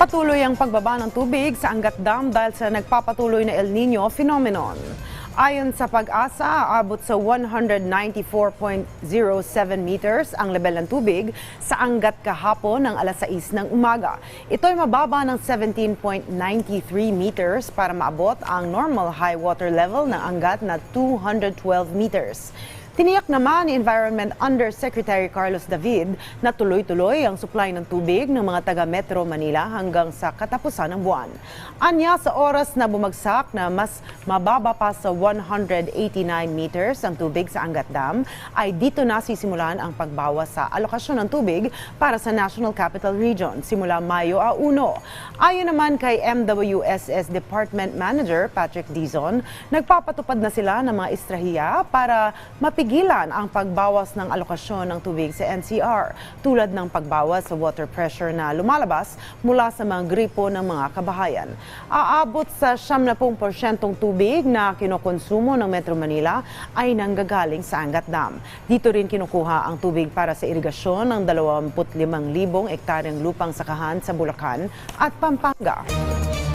Patuloy ang pagbaba ng tubig sa Angat Dam dahil sa nagpapatuloy na El Nino phenomenon. Ayon sa pag-asa, aabot sa 194.07 meters ang level ng tubig sa Angat kahapon ng alas 6 ng umaga. Ito ay mababa ng 17.93 meters para maabot ang normal high water level ng Angat na 212 meters. Tiniyak naman ni Environment Undersecretary Carlos David na tuloy-tuloy ang supply ng tubig ng mga taga Metro Manila hanggang sa katapusan ng buwan. Anya sa oras na bumagsak na mas mababa pa sa 189 meters ang tubig sa Angat Dam, ay dito na sisimulan ang pagbawas sa alokasyon ng tubig para sa National Capital Region simula Mayo a 1. Ayon naman kay MWSS Department Manager Patrick Dizon, nagpapatupad na sila ng mga estrahiya para mapigilan ang pagbawas ng alokasyon ng tubig sa NCR tulad ng pagbawas sa water pressure na lumalabas mula sa mga gripo ng mga kabahayan. Aabot sa 70% tubig na kinokonsumo ng Metro Manila ay nanggagaling sa Angat Dam. Dito rin kinukuha ang tubig para sa irigasyon ng 25,000 ektaryang lupang sakahan sa Bulacan at Pampanga.